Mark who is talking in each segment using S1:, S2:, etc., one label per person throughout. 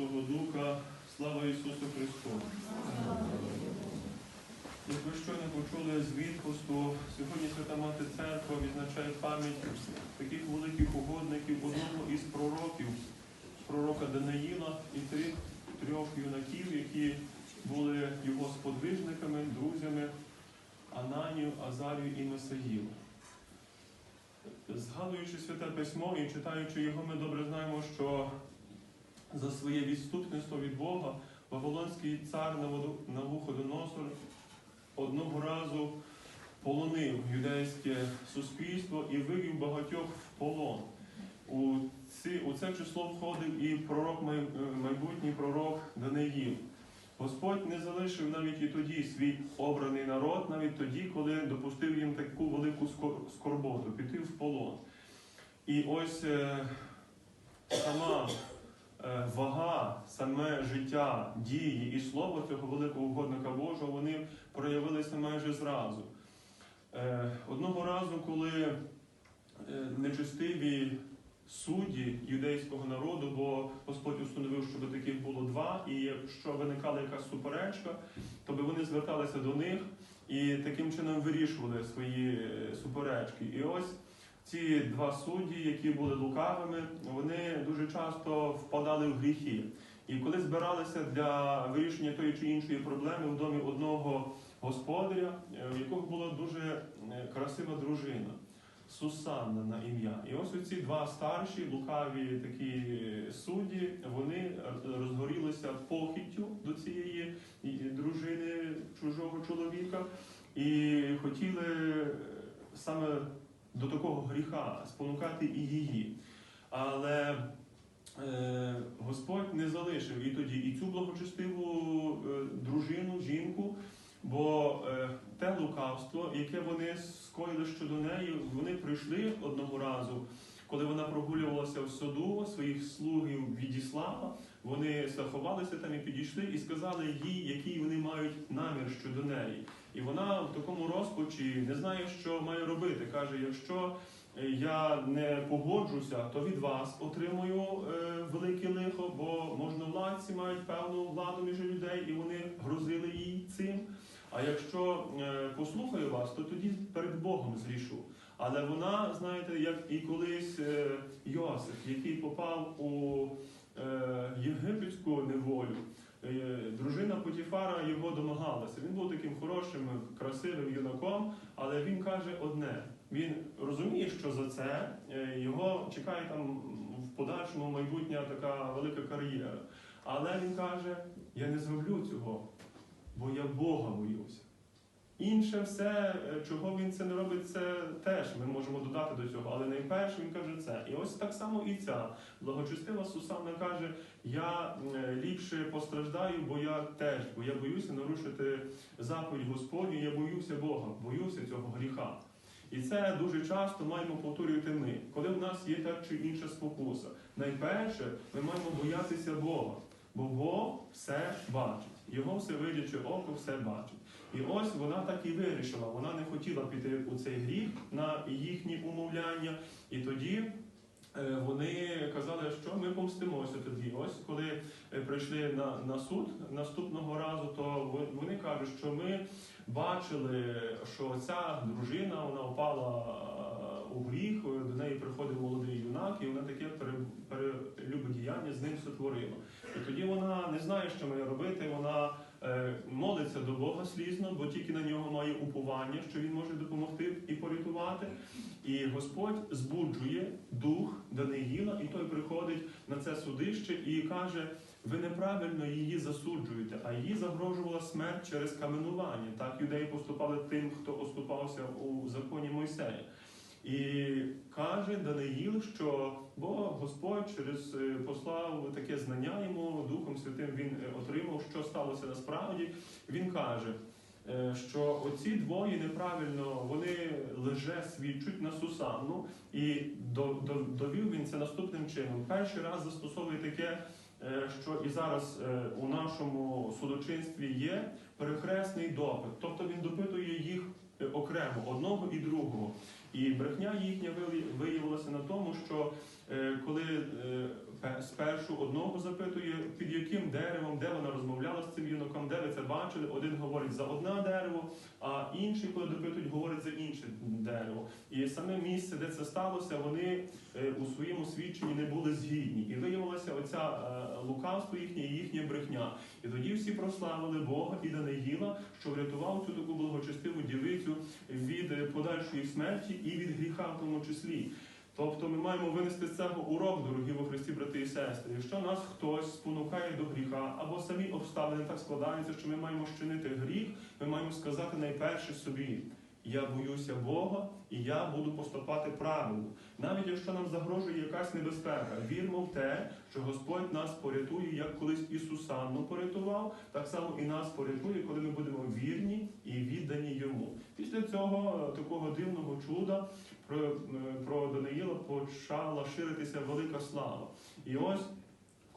S1: Святого Духа, слава Ісусу Христу! Як ви щойно почули з відпусту, сьогодні Свята Мати Церква відзначає пам'ять таких великих угодників одного із пророків, пророка Даниїла і трьох, трьох юнаків, які були його сподвижниками, друзями Ананію, Азарію і Месаїл. Згадуючи святе письмо і читаючи його, ми добре знаємо, що за своє відступництво від Бога Вавилонський цар Навуходоносор одного разу полонив юдейське суспільство і вивів багатьох в полон. У, ці, у це число входив і пророк, е, майбутній пророк Даниїл. Господь не залишив навіть і тоді свій обраний народ, навіть тоді, коли допустив їм таку велику скорботу, піти в полон. І ось е, сама е, вага, саме життя, дії і слово цього великого угодника Божого, вони проявилися майже зразу. Е, Одного разу, коли е, нечестиві судді юдейського народу, бо Господь установив, щоб таких було два, і якщо виникала якась суперечка, то би вони зверталися до них і таким чином вирішували свої е, суперечки. І ось ці два судді, які були лукавими, вони дуже часто впадали в гріхи. І коли збиралися для вирішення тої чи іншої проблеми в домі одного господаря, е, в якого була дуже е, красива дружина. Сусанна на ім'я. І ось оці два старші лукаві такі судді, вони розгорілися похиттю до цієї дружини чужого чоловіка і хотіли саме до такого гріха спонукати і її. Але е, Господь не залишив і тоді і цю благочестиву е, дружину, жінку, бо е, те лукавство, яке вони скоїли щодо неї, вони прийшли одного разу, коли вона прогулювалася в саду, своїх слугів відіслала, вони заховалися там і підійшли і сказали їй, який вони мають намір щодо неї. І вона в такому розпачі не знає, що має робити. Каже: якщо е, я не погоджуся, то від вас отримую е, велике лихо, бо можновладці мають певну владу між людей, і вони грозили їй цим. А якщо е, послухаю вас, то тоді перед Богом зрішу. Але вона, знаєте, як і колись е, Йосиф, який попав у е, єгипетську неволю. Е, Дружина Потіфара його домагалася. Він був таким хорошим, красивим юнаком, але він каже одне: він розуміє, що за це е, його чекає там в подальшому майбутня така велика кар'єра. Але він каже: я не зроблю цього, бо я Бога боюся. Інше все, е, чого він це не робить, це теж ми можемо додати до цього. Але найперше він каже це. І ось так само і ця благочестива Сусанна каже: я е, ліпше постраждаю, бо я теж, бо я боюся нарушити заповідь Господню, я боюся Бога, боюся цього гріха. І це дуже часто маємо повторювати ми, коли в нас є та чи інша спокуса. Найперше, ми маємо боятися Бога, бо Бог все бачить, його всевидяче око все бачить. І ось вона так і вирішила. Вона не хотіла піти у цей гріх на їхні умовляння. І тоді вони казали, що ми помстимося тоді. Ось коли е, прийшли на, на суд наступного разу, то вони кажуть, що ми бачили, що ця дружина вона впала е, у гріх, до неї приходив молодий юнак, і вона таке пере- перелюбодіяння з ним сотворила. І тоді вона не знає, що має робити. Вона е, молиться до Бога слізно, бо тільки на нього має уповання, що він може допомогти і порятувати. І Господь збуджує дух Даниїла, і той приходить на це судище і каже: ви неправильно її засуджуєте, а їй загрожувала смерть через каменування. Так юдеї поступали тим, хто оступався у законі Мойсея. І каже Даниїл, що Бог Господь через е, послав таке знання йому Духом Святим він е, отримав, що сталося насправді. Він каже, е, що оці двоє неправильно вони лише свідчуть на Сусанну, і до- до- довів він це наступним чином. Перший раз застосовує таке, що і зараз у нашому судочинстві є перехресний допит, тобто він окремо одного і другого. І брехня їхня виявилася на тому, що е, коли е, спершу одного запитує, під яким деревом, де вона розмовляла з цим юнаком, де ви це бачили. Один говорить за одне дерево, а інший, коли допитують, говорить за інше дерево. І саме місце, де це сталося, вони е, у своєму свідченні не були згідні. І виявилося оця е, лукавство їхнє і їхня брехня. І тоді всі прославили Бога і Даниїла, що врятував цю таку благочестиву дівицю від е, подальшої смерті і від гріха в тому числі. Тобто ми маємо винести з цього урок, дорогі во Христі, брати і сестри. Якщо нас хтось спонукає до гріха, або самі обставини так складаються, що ми маємо щинити гріх, ми маємо сказати найперше собі. Я боюся Бога і я буду поступати правильно. Навіть якщо нам загрожує якась небезпека, вірмо в те, що Господь нас порятує, як колись Ісус порятував, так само і нас порятує, коли ми будемо вірні і віддані йому. Після цього е, такого дивного чуда про, е, про Даниїла почала ширитися велика слава. І ось.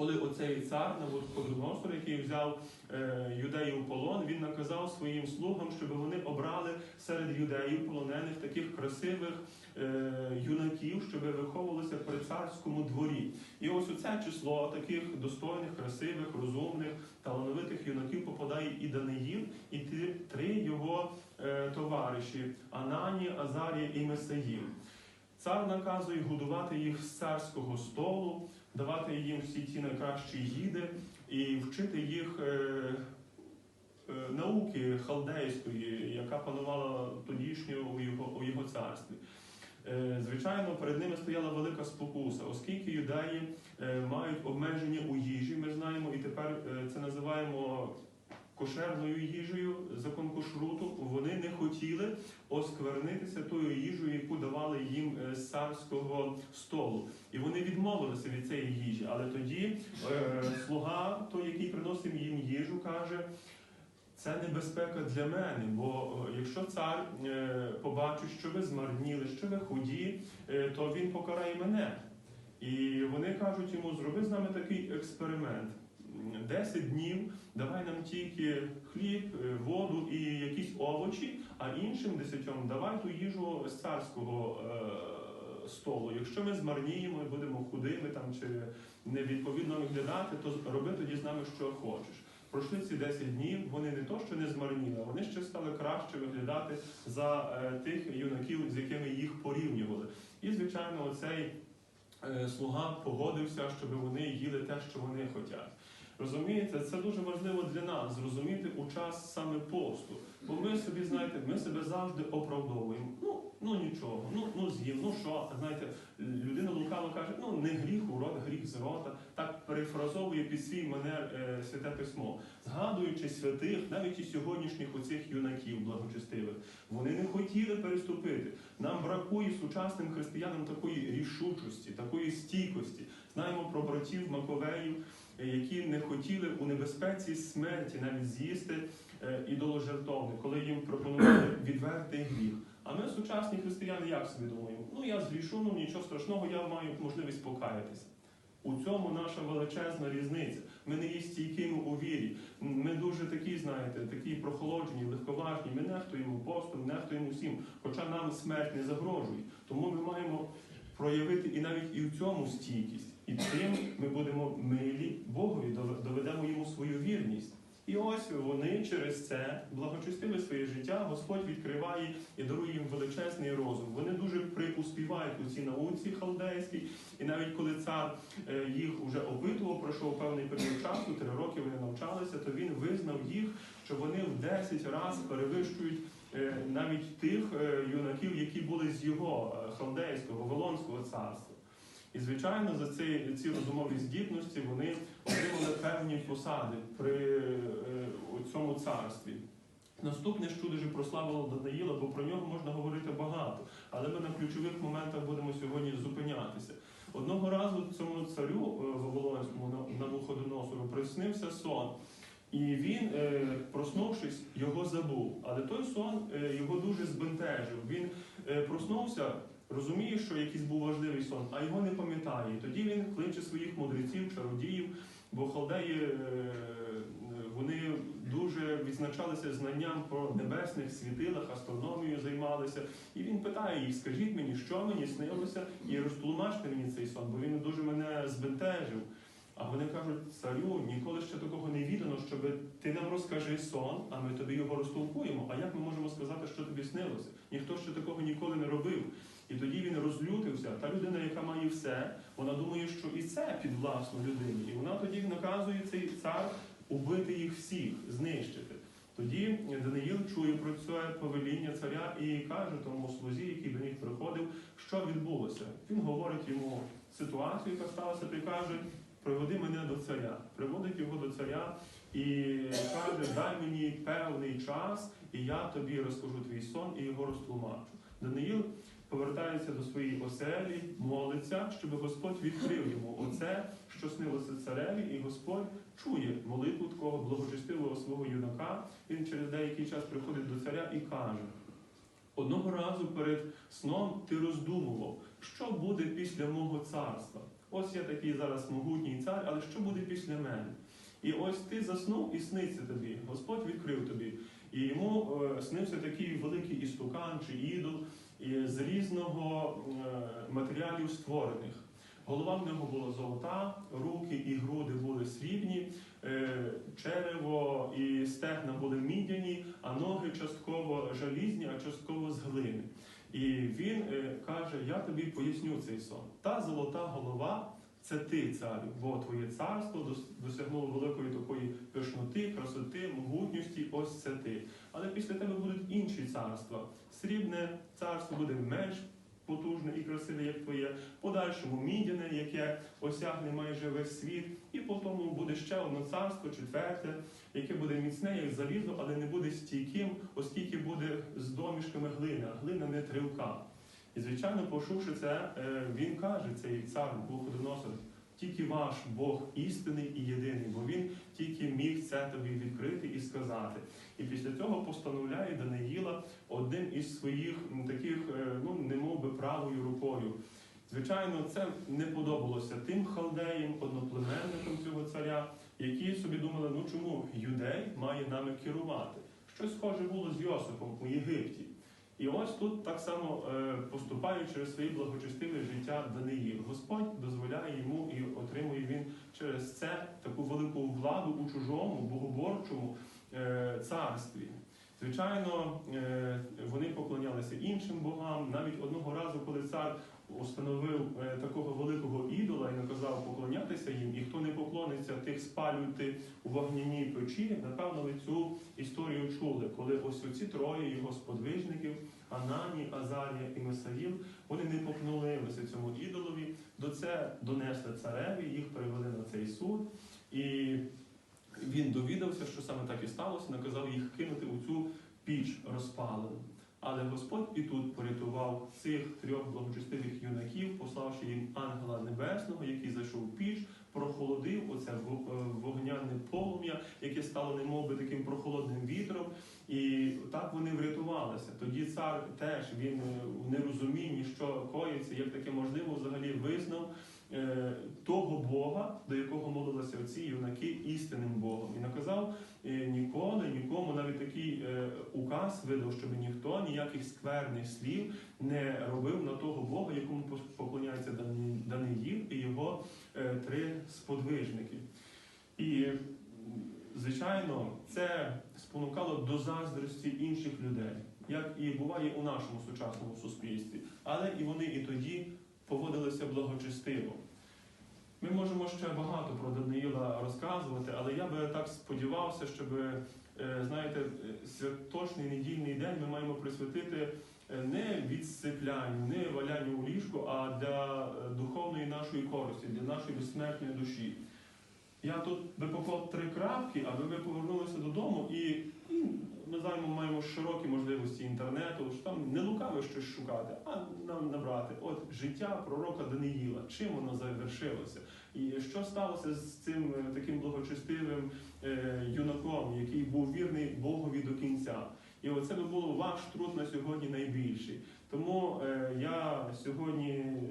S1: Коли оцей цар Навуходоносор, який взяв е, юдеїв у полон, він наказав своїм слугам, щоб вони обрали серед юдеїв полонених таких красивих е, юнаків, щоб виховувалися при царському дворі. І ось у це число таких достойних, красивих, розумних, талановитих юнаків попадає і Даниїл, і три його е, товариші Анані, Азарія і Месаїл. Цар наказує годувати їх з царського столу, давати їм всі ті найкращі їди і вчити їх е, е, науки халдейської, яка панувала тодішньо у його, у його царстві. Е, Звичайно, перед ними стояла велика спокуса, оскільки юдеї мають обмеження у їжі, ми знаємо, і тепер це називаємо кошерною їжею, закон кошруту. Вони не хотіли осквернитися тою їжею, яку давали їм е, з царського столу. І вони відмовилися від цієї їжі. Але тоді е, слуга, той, який приносив їм їжу, каже. Це небезпека для мене, бо е, якщо цар е, побачить, що ви змарніли, що ви худі, то він покарає мене. І вони кажуть йому, зроби з нами такий експеримент. М, 10 днів давай нам тільки хліб, е, воду і якісь овочі, а іншим десятьом давай ту їжу з царського е, столу. Якщо ми змарніємо і будемо худими там чи невідповідно виглядати, то роби тоді з нами, що хочеш. Пройшли ці 10 днів, вони не то, що не змарніли, вони ще стали краще виглядати за е, тих юнаків, з якими їх порівнювали. І, звичайно, оцей е, слуга погодився, щоб вони їли те, що вони хочуть. Розумієте, це дуже важливо для нас зрозуміти у час саме посту. Бо ми собі, знаєте, ми себе завжди оправдовуємо. Ну, ну нічого, ну, ну з'їв, ну що, знаєте, людина лукаво каже, ну не гріх у рот, гріх з рота. Так перефразовує під свій манер е, святе письмо. Згадуючи святих, навіть і сьогоднішніх оцих юнаків благочестивих, вони не хотіли переступити. Нам бракує сучасним християнам такої рішучості, такої стійкості. Знаємо про братів Маковеїв, які не хотіли у небезпеці смерті навіть з'їсти е, ідоложертовник, коли їм пропонували відвертий гріх. А ми, сучасні християни, як собі думаємо? Ну я згрішу, ну нічого страшного, я маю можливість покаятися. У цьому наша величезна різниця. Ми не є стійкими у вірі. Ми дуже такі, знаєте, такі прохолоджені, легковажні. Ми нехтуємо постом, нехтуємо всім, хоча нам смерть не загрожує. Тому ми маємо проявити і навіть і в цьому стійкість. І тим ми будемо милі Богові, доведемо йому свою вірність. І ось вони через це благочестиве своє життя, Господь відкриває і дарує їм величезний розум. Вони дуже преуспівають у цій науці халдейській. І навіть коли цар е, їх вже опитував, пройшов певний період часу, три роки вони навчалися, то він визнав їх, що вони в 10 разів перевищують навіть тих е, юнаків, які були з його е, халдейського, Вавилонського царства. І, звичайно, за ці, ці розумові здібності вони отримали певні посади при е, цьому царстві. Наступне чудо ж прославило Данаїла, бо про нього можна говорити багато, але ми на ключових моментах будемо сьогодні зупинятися. Одного разу цьому царю е, Вавилонському на- Навуходоносору приснився сон. І він, е, проснувшись, його забув. Але той сон е, його дуже збентежив. Він е, проснувся, розуміє, що якийсь був важливий сон, а його не пам'ятає. Тоді він кличе своїх мудреців, чародіїв, бо халдеї вони дуже відзначалися знанням про небесних світилах, астрономією займалися. І він питає їх: скажіть мені, що мені снилося, і розтлумачте мені цей сон, бо він дуже мене збентежив. А вони кажуть, царю, ніколи ще такого не відано, щоб ти нам розкажи сон, а ми тобі його розтолкуємо. А як ми можемо сказати, що тобі снилося? Ніхто ще такого ніколи не робив. І тоді він розлютився. Та людина, яка має все, вона думає, що і це підвласно людині. І вона тоді наказує цей цар убити їх всіх, знищити. Тоді Даниїл чує про це повеління царя і каже тому слузі, який до них приходив, що відбулося. Він говорить йому ситуацію, яка сталася, і каже, приведи мене до царя. Приводить його до царя і каже, дай мені певний час, і я тобі розкажу твій сон і його розтлумачу. Даниїл повертається до своєї оселі, молиться, щоб Господь відкрив йому оце, що снилося цареві, і Господь чує молитву такого благочестивого свого юнака. Він через деякий час приходить до царя і каже: одного разу перед сном ти роздумував, що буде після мого царства. Ось я такий зараз могутній цар, але що буде після мене? І ось ти заснув і сниться тобі. Господь відкрив тобі. І йому е, снився такий великий істукан чи ідол з різного е, матеріалів створених. Голова в нього була золота, руки і груди були срібні, е, черево і стегна були мідяні, а ноги частково жалізні, а частково з глини. І він е, каже: Я тобі поясню цей сон. Та золота голова це ти, царю, бо твоє царство дос- досягнуло великої такої пишноти, красоти, могутності. Ось це ти. Але після тебе будуть інші царства. Срібне царство буде менш потужне і красиве, як твоє, подальшому мідяне, яке осягне майже весь світ, і потім буде ще одне царство, четверте, яке буде міцне, як залізо, але не буде стійким, оскільки буде з домішками глини, а глина не тривка. І, звичайно, почувши це, е, він каже, цей цар Богодоносор, тільки ваш Бог істинний і єдиний, бо він тільки міг це тобі відкрити і сказати. І після цього постановляє одним своїх таких, е, ну, немов би правою рукою. Звичайно, це не подобалося тим халдеям, одноплеменникам цього царя, які собі думали, ну чому юдей має нами керувати? Щось схоже було з Йосипом у Єгипті. І ось тут так само е, поступає через своє благочестиве життя Даниїл. Господь дозволяє йому і отримує він через це таку велику владу у чужому, богоборчому е, царстві. Звичайно, е, вони поклонялися іншим богам. Навіть одного разу, коли цар установив е, такого великого ідола і наказав поклонятися їм, і хто не поклониться, тих спалюйте у вогняній печі. Напевно, ви цю історію чули, коли ось оці троє його сподвижників, Анані, Азарія і Месаїл, вони не поклонилися цьому ідолові. До це донесли цареві, їх перевели на цей суд. І він довідався, що саме так і сталося, наказав їх кинути у цю піч розпалену. Але Господь і тут порятував цих трьох благочестивих юнаків, пославши їм ангела небесного, який зайшов в піч, прохолодив оце е, вогняне полум'я, яке стало немов би таким прохолодним вітром. І так вони врятувалися. Тоді цар теж він е, в нерозумінні, що коїться, як таке можливо, взагалі визнав того Бога, до якого молилися оці юнаки істинним Богом, і наказав е, ніколи, нікому навіть такий е, указ видав, щоб ніхто ніяких скверних слів не робив на того Бога, якому поклоняється Даниїл і його е, три сподвижники. І звичайно, це спонукало до заздрості інших людей, як і буває у нашому сучасному суспільстві. Але і вони і тоді поводилися благочестиво. Ми можемо ще багато про Даниїла розказувати, але я би так сподівався, щоб е, знаєте, святочний недільний день ми маємо присвятити е, не відсиплянню, не валянню у ліжку, а для е, духовної нашої користі, для нашої безсмертної душі. Я тут би поклав три крапки, аби ви повернулися додому і ми зараз маємо широкі можливості інтернету, що там не лукаве щось шукати, а нам набрати. От життя пророка Даниїла, чим воно завершилося, і що сталося з цим е, таким благочестивим е, юнаком, який був вірний Богові до кінця. І оце би було ваш труд на сьогодні найбільший. Тому е, я сьогодні. е,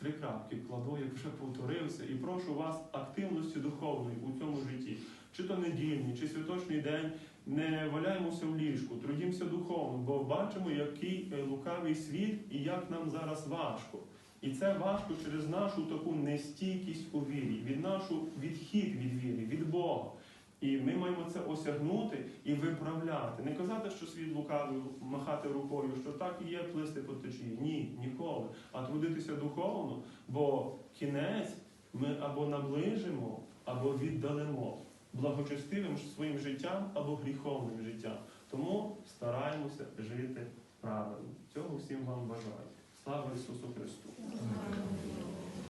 S1: Три крапки кладу, як вже повторився, і прошу вас активності духовної у цьому житті. Чи то недільний, чи святочний день, не валяємося в ліжку, трудімося духовно, бо бачимо, який е, лукавий світ і як нам зараз важко. І це важко через нашу таку нестійкість у вірі, від нашу відхід від віри, від Бога. І ми маємо це осягнути і виправляти. Не казати, що світ лукавий, махати рукою, що так і є плисти по течії. Ні, ніколи. А трудитися духовно, бо кінець ми або наближимо, або віддалимо благочестивим своїм життям або гріховним життям. Тому стараємося жити правильно. Цього всім вам бажаю. Слава Ісусу Христу!